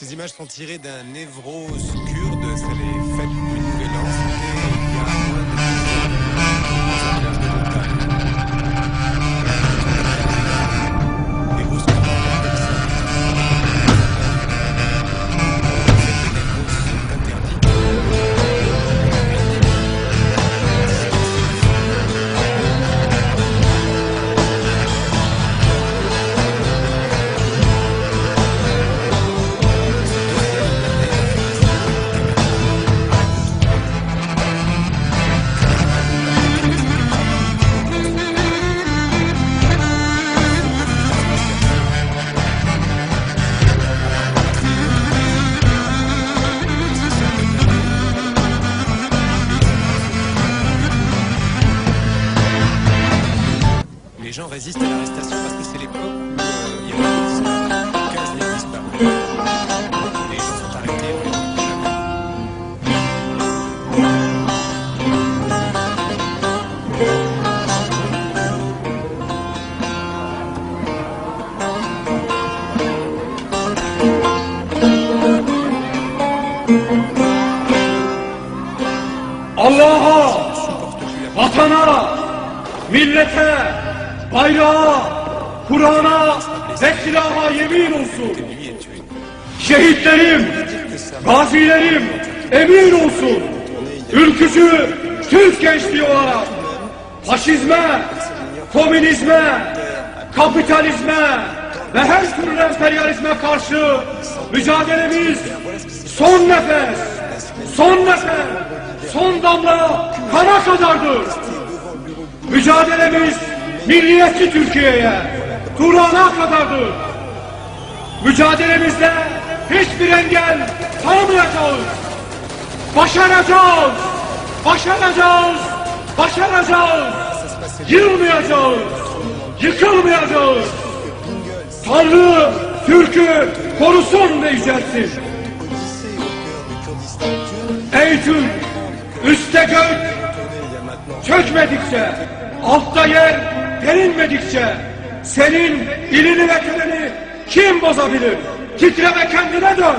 Ces images sont tirées d'un névrose kurde, c'est les fêtes Les gens résistent à l'arrestation parce que c'est l'époque où euh, il y a beaucoup de disparus, 15 000 disparus. Les gens sont arrêtés, on les. Allah'a, la vatana, millete, bayrağa, Kur'an'a ve silaha yemin olsun. Şehitlerim, gazilerim emin olsun. Ülkücü Türk gençliği olarak faşizme, komünizme, kapitalizme ve her türlü emperyalizme karşı mücadelemiz son nefes, son nefes, son damla kana kadardır. Mücadelemiz milliyetçi Türkiye'ye, Turan'a kadardır. Mücadelemizde hiçbir engel tanımayacağız. Başaracağız. Başaracağız. Başaracağız. Yılmayacağız. Yıkılmayacağız. Tanrı Türk'ü korusun ve yücelsin. Ey Türk! Üste gök çökmedikçe, altta yer derinmedikçe senin ilini ve tenini kim bozabilir? Titre ve kendine dön.